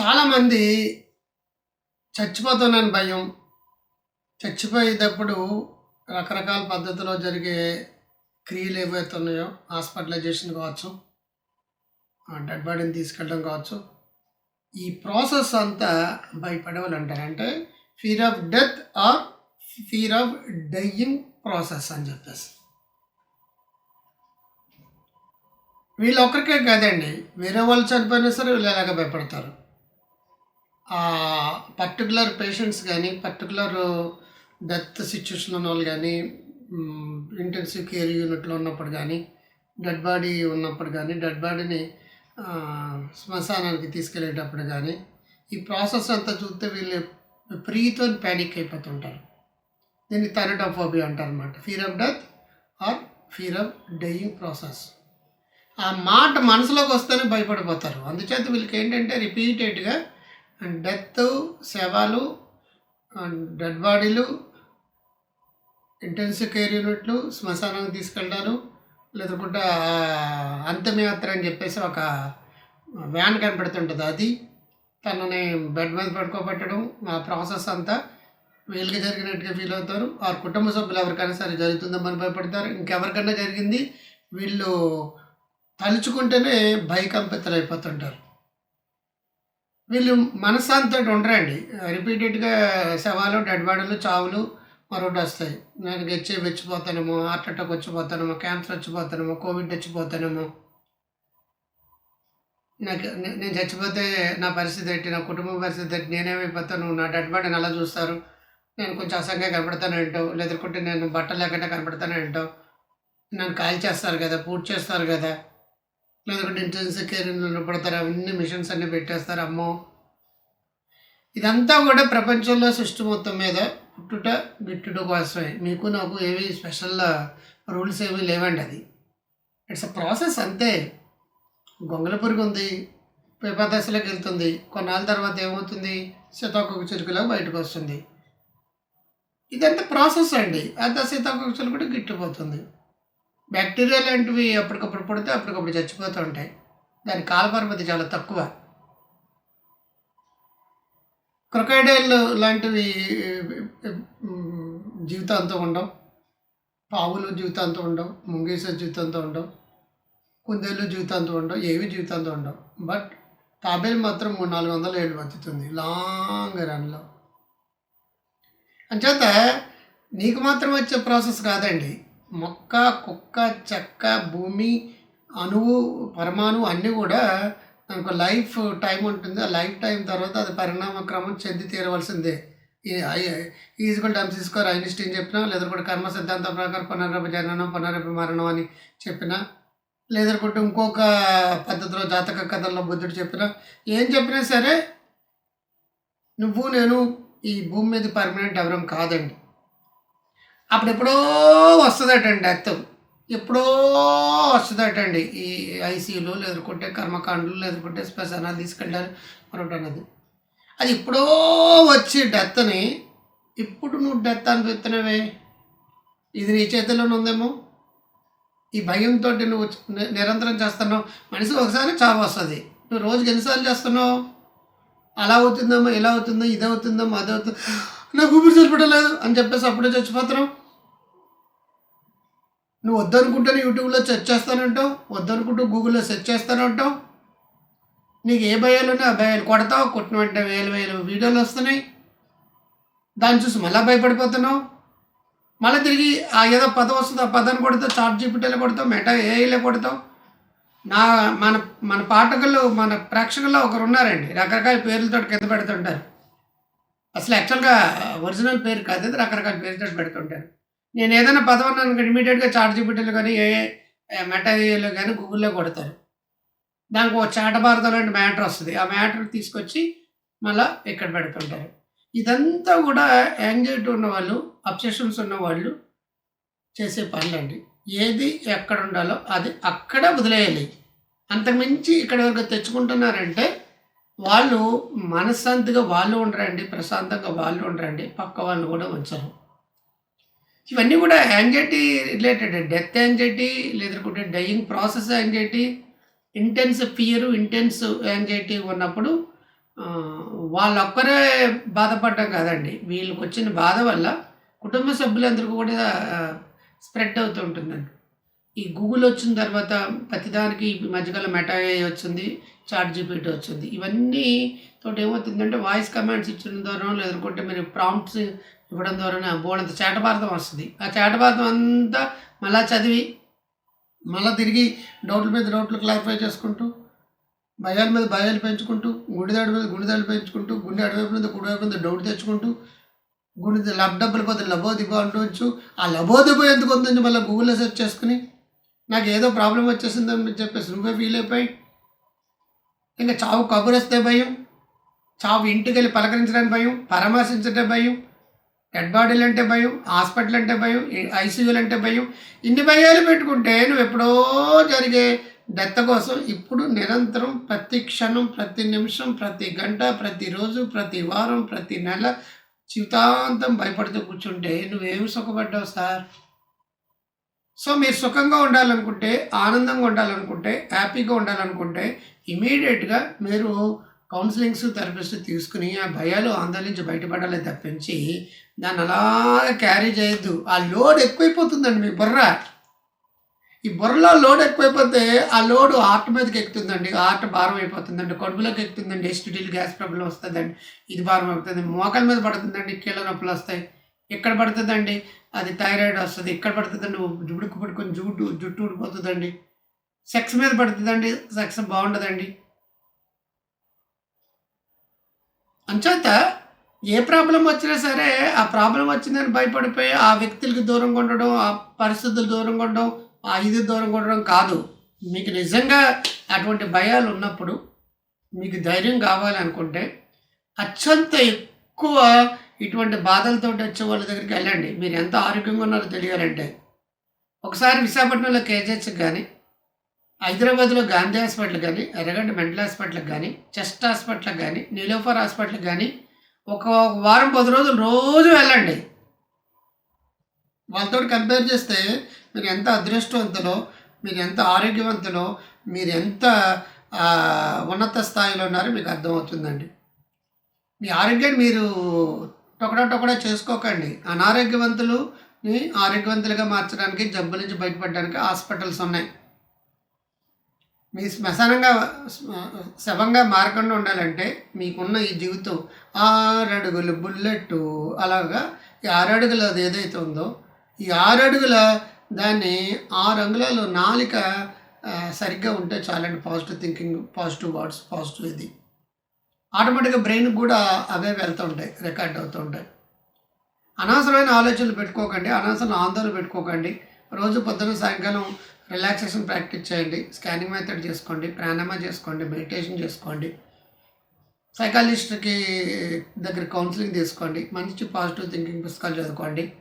చాలామంది చచ్చిపోతున్నాను భయం. చచ్చిపోయేటప్పుడు రకరకాల పద్ధతిలో జరిగే క్రియలు ఏవైతే ఉన్నాయో హాస్పిటలైజేషన్ కావచ్చు డెడ్ బాడీని తీసుకెళ్ళడం కావచ్చు ఈ ప్రాసెస్ అంతా భయపడే వాళ్ళు అంటారు అంటే fear of death or fear of dying process అని చెప్పేసి. వీళ్ళు ఒక్కరికే కాదండి. వేరే వాళ్ళు చనిపోయినా సరే వీళ్ళు ఎలాగ భయపడతారు? పర్టికులర్ పేషెంట్స్ కానీ పర్టికులర్ డెత్ సిచ్యువేషన్ ఉన్న వాళ్ళు కానీ ఇంటెన్సివ్ కేర్ యూనిట్లో ఉన్నప్పుడు కానీ డెడ్ బాడీ ఉన్నప్పుడు కానీ డెడ్ బాడీని శ్మశానానికి తీసుకెళ్ళేటప్పుడు కానీ ఈ ప్రాసెస్ అంతా చూస్తే వీళ్ళు ప్రీతో ప్యానిక్ అయిపోతుంటారు. దీన్ని థెరటోఫోబియా అంటారు అనమాట fear of death or fear of dying process ఆ మాట మనసులోకి వస్తేనే భయపడిపోతారు. అందుచేత వీళ్ళకి ఏంటంటే రిపీటెడ్గా డెత్ శవాలు డెడ్ బాడీలు ఇంటెన్సివ్ కేర్ యూనిట్లు శ్మశానానికి తీసుకెళ్ళారు లేదంటే అంతమయాత్ర అని చెప్పేసి ఒక వ్యాన్ కనపడుతుంటుంది. అది తనని బెడ్ మీద పడుకోబెట్టడం ఆ ప్రాసెస్ అంతా వీళ్ళకి జరిగినట్టుగా ఫీల్ అవుతారు. ఆ కుటుంబ సభ్యులు ఎవరికైనా సరే జరుగుతుందని భయపడతారు. ఇంకెవరికైనా జరిగింది వీళ్ళు తలుచుకుంటేనే భయకంపితలు అయిపోతుంటారు వీళ్ళు మనశ్శాంతితో ఉండరండి. రిపీటెడ్గా శవాలు డెడ్ బాడీలు చావులు మరొకటి వస్తాయి నేను గెచ్చి వచ్చిపోతానేమో హార్ట్ అటాక్ వచ్చిపోతానేమో క్యాన్సర్ వచ్చిపోతానేమో కోవిడ్ వచ్చిపోతానేమో నాకు నేను చచ్చిపోతే నా పరిస్థితి ఏంటి? నా కుటుంబ పరిస్థితి ఏంటి? నేనేమైపోతాను? నా డెడ్ బాడీని అలా చూస్తారు? నేను కొంచెం అసంగా కనపడతాను ఏంటో లేదంటే నేను బట్టలు లేకుండా కనపడతానంటో నన్ను కాల్ చేస్తారు కదా పూర్తి చేస్తారు కదా. లేదంటే ఇంటెన్సివ్ కేర్ పడతారు అవన్నీ మిషన్స్ అన్నీ పెట్టేస్తారు అమ్మో. ఇదంతా కూడా ప్రపంచంలో సృష్టి మొత్తం మీద పుట్టుట గిట్టుట కోసమే. మీకు నాకు ఏవి స్పెషల్ రూల్స్ ఏమీ లేవండి అది. ఇట్స్ అ ప్రాసెస్ అంతే. గొంగల పురుగు ఉంది పేపర్ దశలోకి వెళ్తుంది కొన్నాళ్ళ తర్వాత ఏమవుతుంది? సీతాకొక చిలుకలో బయటకు వస్తుంది. ఇదంతా ప్రాసెస్ అండి. అంత సీతాకొక చిలుక గిట్టిపోతుంది. బ్యాక్టీరియా లాంటివి అప్పటికప్పుడు పుడితే అప్పటికప్పుడు చచ్చిపోతూ ఉంటాయి. దాని కాలపరిమితి చాలా తక్కువ. క్రొకైడైల్ లాంటివి జీవితాంతం ఉండవు. పావులు జీవితాంతం ఉండవు. ముంగీస జీవితాంతం ఉండవు. కుందేళ్ళు జీవితాంతం ఉండవు. ఏవి జీవితాంతం ఉండవు. బట్ తాబేలు మాత్రం మూడు నాలుగు వందల ఏళ్ళు బతుకుతుంది. లాంగ్ రన్లో అంచేత నీకు మాత్రం వచ్చే ప్రాసెస్ కాదండి. మొక్క కుక్క చెక్క భూమి అణువు పరమాణువు అన్నీ కూడా దానికి లైఫ్ టైం ఉంటుంది. ఆ లైఫ్ టైం తర్వాత అది పరిణామ క్రమం చెంది తీరవలసిందే. ఈజ్వల్ టైమ్స్ తీసుకోరు ఐన్స్టీన్ చెప్పినా లేదా కూడా కర్మ సిద్ధాంతం ప్రకారం పునరప జననం పునరప మరణం అని చెప్పినా లేదనుకుంటే ఇంకొక పద్ధతిలో జాతక కథల్లో బుద్ధుడు చెప్పినా ఏం చెప్పినా సరే నువ్వు నేను ఈ భూమి మీద పర్మనెంట్ ఎవరం కాదండి. అప్పుడెప్పుడో వస్తుందటండి డెత్ ఎప్పుడో వస్తుందటండి. ఈ ఐసీయూలో లేదుకుంటే కర్మకాండలు లేదుకుంటే శ్మశానాలు తీసుకెళ్ళారు మరొకటి అన్నది. అది ఎప్పుడో వచ్చి డెత్ని ఇప్పుడు నువ్వు డెత్ అనిపిస్తున్నావే ఇది నీ చేతిలోనే ఉందేమో. ఈ భయంతో నువ్వు నిరంతరం చేస్తున్నావు. మనిషి ఒకసారి చావు వస్తుంది. నువ్వు రోజుకి ఎన్నిసార్లు చేస్తున్నావు? అలా అవుతుందేమో ఇలా అవుతుందో ఇది అవుతుందో అది అవుతుందో. నాకు ఊపిరి సరిపడలేదు అని చెప్పేసి అప్పుడే చచ్చిపోతున్నావు. నువ్వు వద్దనుకుంటేనే యూట్యూబ్లో సెర్చ్ చేస్తానంటావు వద్దనుకుంటూ గూగుల్లో సెర్చ్ చేస్తానంటావు. నీకు ఏ భయాలు ఉన్నాయి ఆ భయాలు కొడతావు కొట్టిన వెంటనే వేలు వేలు వీడియోలు వస్తున్నాయి. దాన్ని చూసి మళ్ళీ భయపడిపోతున్నావు. మళ్ళీ తిరిగి ఆ ఏదో పదం వస్తుంది ఆ పదాన్ని కొడతావు చాట్ జీపీటీలో కొడతావు మెటా ఏఐలో కొడతావు. నా మన మన పాఠకులు మన ప్రేక్షకుల్లో ఒకరు ఉన్నారండి రకరకాల పేర్లతో కింద పెడుతుంటారు. అసలు యాక్చువల్గా ఒరిజినల్ పేరు కాదు రకరకాల పేరుతో పెడుతుంటారు. నేను ఏదైనా పదం అన్నాను ఇమీడియట్గా చాట్ జీపీటీలో కానీ ఏ మెటా కానీ గూగుల్లో కొడతారు. దానికి ఒక చాటభారతం లాంటి మ్యాటర్ వస్తుంది. ఆ మ్యాటర్ తీసుకొచ్చి మళ్ళీ ఇక్కడ పెడుతుంటారు. ఇదంతా కూడా యాంగ్జైటీ ఉన్న వాళ్ళు అబ్సెషన్స్ ఉన్న వాళ్ళు చేసే పనులండి. ఏది ఎక్కడ ఉండాలో అది అక్కడ వదిలేయాలి. అంతకుమించి ఇక్కడ వరకు తెచ్చుకుంటున్నారంటే వాళ్ళు మనశ్శాంతిగా వాళ్ళు ఉండరండి ప్రశాంతంగా వాళ్ళు ఉండరండి పక్క వాళ్ళు కూడా ఉంచరు. ఇవన్నీ కూడా యాంగ్జైటీ రిలేటెడ్ డెత్ యాంగ్జైటీ లేదనుకుంటే dying process anxiety intense fear intense anxiety ఉన్నప్పుడు ఆ, వాళ్ళొక్కరే బాధపడ్డం కాదండి. వీళ్ళకి వచ్చిన బాధ వల్ల కుటుంబ సభ్యులందరికీ కూడా స్ప్రెడ్ అవుతూ ఉంటుందండి. ఈ గూగుల్ వచ్చిన తర్వాత ప్రతిదానికి ఈ మధ్యకాలం మెటా వచ్చింది చాట్ జీపీటీ వచ్చింది. ఇవన్నీ తోటి ఏమవుతుందంటే వాయిస్ కమాండ్స్ ఇచ్చిన ద్వారా లేదనుకుంటే మీరు ప్రాంప్ట్స్ ఇవ్వడం ద్వారా బోడంత చేటభారతం వస్తుంది. ఆ చేటభారతం అంతా మళ్ళా చదివి మళ్ళీ తిరిగి డౌట్ల మీద డౌట్లు క్లారిఫై చేసుకుంటూ భయాల మీద భయాలు పెంచుకుంటూ గుండెదాడి మీద గుండెదాడు పెంచుకుంటూ గుండె అడవైపు మీద కుడివైపు మీద డౌట్ తెచ్చుకుంటూ గుడి లబ్ డబ్బులు పోతే లబోదిబో అంటూ ఆ లబోదిబో ఎందుకు ఉందని మళ్ళీ గూగుల్లో సెర్చ్ చేసుకుని నాకు ఏదో ప్రాబ్లం వచ్చేసిందని చెప్పేసి నువ్వే ఫీల్ అయిపోయి ఇంకా చావు కబురు వస్తే భయం చావు ఇంటికి వెళ్ళి పలకరించడానికి భయం పరామర్శించడం భయం డెడ్ బాడీలు అంటే భయం హాస్పిటల్ అంటే భయం ఐసీయూలు అంటే భయం. ఇన్ని భయాలు పెట్టుకుంటే నువ్వు ఎప్పుడో జరిగే డెత్ కోసం ఇప్పుడు నిరంతరం ప్రతి క్షణం ప్రతి నిమిషం ప్రతి గంట ప్రతిరోజు ప్రతి వారం ప్రతి నెల జీవితాంతం భయపడుతూ కూర్చుంటే నువ్వేమి సుఖపడ్డావు సార్? సో మీరు సుఖంగా ఉండాలనుకుంటే ఆనందంగా ఉండాలనుకుంటే హ్యాపీగా ఉండాలనుకుంటే ఇమీడియట్గా మీరు కౌన్సిలింగ్స్ థెరపిస్ట్ తీసుకుని ఆ భయాలు ఆందోళన నుంచి బయటపడాలి తప్పించి దాన్ని అలా క్యారీ చేయొద్దు. ఆ లోడ్ ఎక్కువైపోతుందండి మీ బుర్ర. ఈ బుర్రలో లోడ్ ఎక్కువైపోతే ఆ లోడ్ హార్ట్ మీదకి ఎక్కుతుందండి. హార్ట్ భారం అయిపోతుందండి. కడుపులోకి ఎక్కుతుందండి. ఎస్టిటీలు గ్యాస్ ప్రాబ్లం వస్తుందండి. ఇది భారం అవుతుంది. మోకాల మీద పడుతుందండి. కీళ్ళ నొప్పులు వస్తాయి. ఎక్కడ పడుతుందండి? అది థైరాయిడ్ వస్తుంది. ఎక్కడ పడుతుందండి? జుడుకు పడుకొని జుట్టు జుట్టు ఊడిపోతుందండి. సెక్స్ మీద పడుతుందండి. సెక్స్ బాగుండదండి. అంచేత ఏ ప్రాబ్లం వచ్చినా సరే ఆ ప్రాబ్లం వచ్చిందని భయపడిపోయి ఆ వ్యక్తులకి దూరంగా ఉండడం ఆ పరిస్థితులు దూరంగా ఉండడం ఆ ఇది దూరంగా ఉండడం కాదు. మీకు నిజంగా అటువంటి భయాలు ఉన్నప్పుడు మీకు ధైర్యం కావాలనుకుంటే అత్యంత ఎక్కువ ఇటువంటి బాధలతో వచ్చే వాళ్ళ దగ్గరికి వెళ్ళండి. మీరు ఎంత ఆరోగ్యంగా ఉన్నారో తెలియాలంటే. ఒకసారి విశాఖపట్నంలో కేజెస్ కానీ హైదరాబాద్లో గాంధీ హాస్పిటల్ కానీ ఎర్రగడ్డ మెంటల్ హాస్పిటల్కి కానీ చెస్ట్ హాస్పిటల్కి కానీ నీలోఫర్ హాస్పిటల్కి కానీ ఒక వారం పది రోజులు రోజు వెళ్ళండి. వాళ్ళతో కంపేర్ చేస్తే మీరు ఎంత అదృష్టవంతులో మీరు ఎంత ఆరోగ్యవంతులో మీరు ఎంత ఉన్నత స్థాయిలో ఉన్నారో మీకు అర్థమవుతుందండి. మీ ఆరోగ్యాన్ని మీరు టొకడా టొకడా చేసుకోకండి. అనారోగ్యవంతులుని ఆరోగ్యవంతులుగా మార్చడానికి జబ్బు నుంచి బయటపడడానికి హాస్పిటల్స్ ఉన్నాయి. మీ శ్మశానంగా శవంగా మారకుండా ఉండాలంటే మీకున్న ఈ జీవితం ఆరడుగులు బుల్లెట్ అలాగా ఈ ఆరడుగుల అది ఏదైతే ఉందో ఈ ఆరడుగుల దాన్ని ఆరు అంగుళాలు నాలిక సరిగ్గా ఉంటే చాలండి. Positive thinking positive words positive ఇది. ఆటోమేటిక్గా బ్రెయిన్ కూడా అవే వెళ్తూ ఉంటాయి రికార్డ్ అవుతూ ఉంటాయి. అనవసరమైన ఆలోచనలు పెట్టుకోకండి అనవసరమైన ఆందోళన పెట్టుకోకండి. రోజు పొద్దున సాయంకాలం రిలాక్సేషన్ ప్రాక్టీస్ చేయండి. స్కానింగ్ మెథడ్ చేసుకోండి. ప్రాణమా చేసుకోండి. మెడిటేషన్ చేసుకోండి. సైకాలజిస్ట్కి దగ్గర కౌన్సిలింగ్ తీసుకోండి. మంచి పాజిటివ్ థింకింగ్ పుస్తకాలు చదువుకోండి.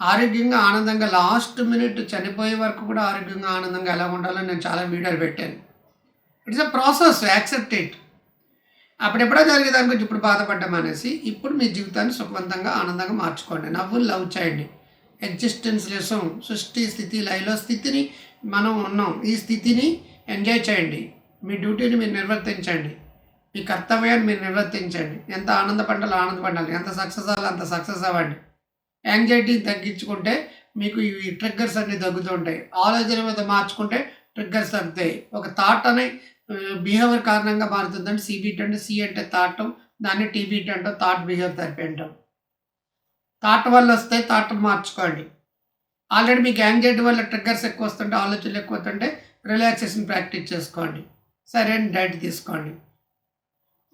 ఆరోగ్యంగా ఆనందంగా లాస్ట్ మినిట్ చనిపోయే వరకు కూడా ఆరోగ్యంగా ఆనందంగా ఎలా ఉండాలో నేను చాలా వీడియోలు పెట్టాను. It's a process. Accept it. అప్పుడెప్పుడో జరిగే దాని గురించి ఇప్పుడు బాధపడ్డాం అనేసి ఇప్పుడు మీ జీవితాన్ని సుఖవంతంగా ఆనందంగా మార్చుకోండి. నవ్వులు లవ్ చేయండి. ఎగ్జిస్టెన్స్ లెసం సృష్టి స్థితి లయలో స్థితిని మనం ఉన్నాం. ఈ స్థితిని ఎంజాయ్ చేయండి. మీ డ్యూటీని మీరు నిర్వర్తించండి. మీ కర్తవ్యాన్ని మీరు నిర్వర్తించండి. ఎంత ఆనందపడాలో ఆనందపడాలి. ఎంత సక్సెస్ అవ్వాలి అంత సక్సెస్ అవ్వండి. యాంగ్జైటీ తగ్గించుకుంటే మీకు ఇవి ట్రిగ్గర్స్ అన్నీ తగ్గుతుంటాయి. ఆలోచన మీద మార్చుకుంటే ట్రిగ్గర్స్ తగ్గుతాయి. ఒక థాట్ అనే బిహేవియర్ కారణంగా మారుతుందంటే సిబిట్ అంటే సి అంటే థాట్ దాన్ని టీబీట్ అంటే థాట్ బిహేవియర్ థెరపీ అంటాం థాట్ వల్ల వస్తే థాట్ మార్చుకోండి. ఆల్రెడీ మీకు యాంగ్జైటీ వల్ల ట్రిగ్గర్స్ ఎక్కువ వస్తుంటే ఆలోచనలు ఎక్కువ వస్తుంటే రిలాక్సేషన్ ప్రాక్టీస్ చేసుకోండి. సరైన డైట్ తీసుకోండి.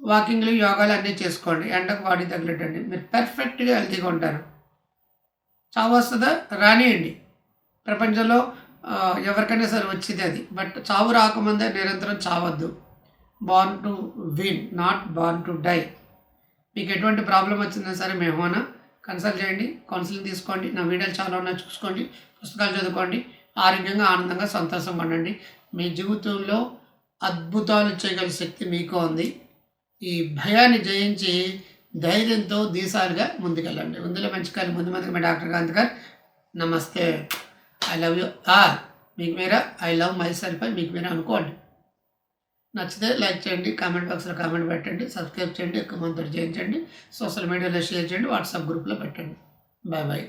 వాకింగ్లు యోగాలు అన్నీ చేసుకోండి. ఎండకు బాడీ తగిలేటండి. మీరు పర్ఫెక్ట్గా హెల్తీగా ఉంటారు. చావు వస్తుందా? రానియండి. ప్రపంచంలో ఎవరికైనా సరే వచ్చేది అది. బట్ చావు రాకముందే నిరంతరం చావద్దు. Born to win not born to die మీకు ఎటువంటి ప్రాబ్లం వచ్చిందా సరే మేమోనా కన్సల్ట్ చేయండి కౌన్సిలింగ్ తీసుకోండి నా వీడియోలు చాలా ఉన్నాయి చూసుకోండి పుస్తకాలు చదువుకోండి ఆరోగ్యంగా ఆనందంగా సంతోషంగా ఉండండి. మీ జీవితంలో అద్భుతాలు చేయగల శక్తి మీకు ఉంది. ఈ భయాన్ని జయించి ధైర్యంతో దీసారిగా ముందుకెళ్ళండి. ముందులో మంచి కాదు ముందు మందికి మీ డాక్టర్ కాంత్ గారు నమస్తే ఐ లవ్ యూ. ఆర్ మీకు మీరా? ఐ లవ్ మై సెల్ఫ్ అని మీకు మీరే అనుకోండి. నచ్చితే లైక్ చేయండి కామెంట్ బాక్స్లో కామెంట్ పెట్టండి సబ్స్క్రైబ్ చేయండి ఎక్కువ మందితో చేయించండి సోషల్ మీడియాలో షేర్ చేయండి వాట్సాప్ గ్రూప్లో పెట్టండి. Bye bye.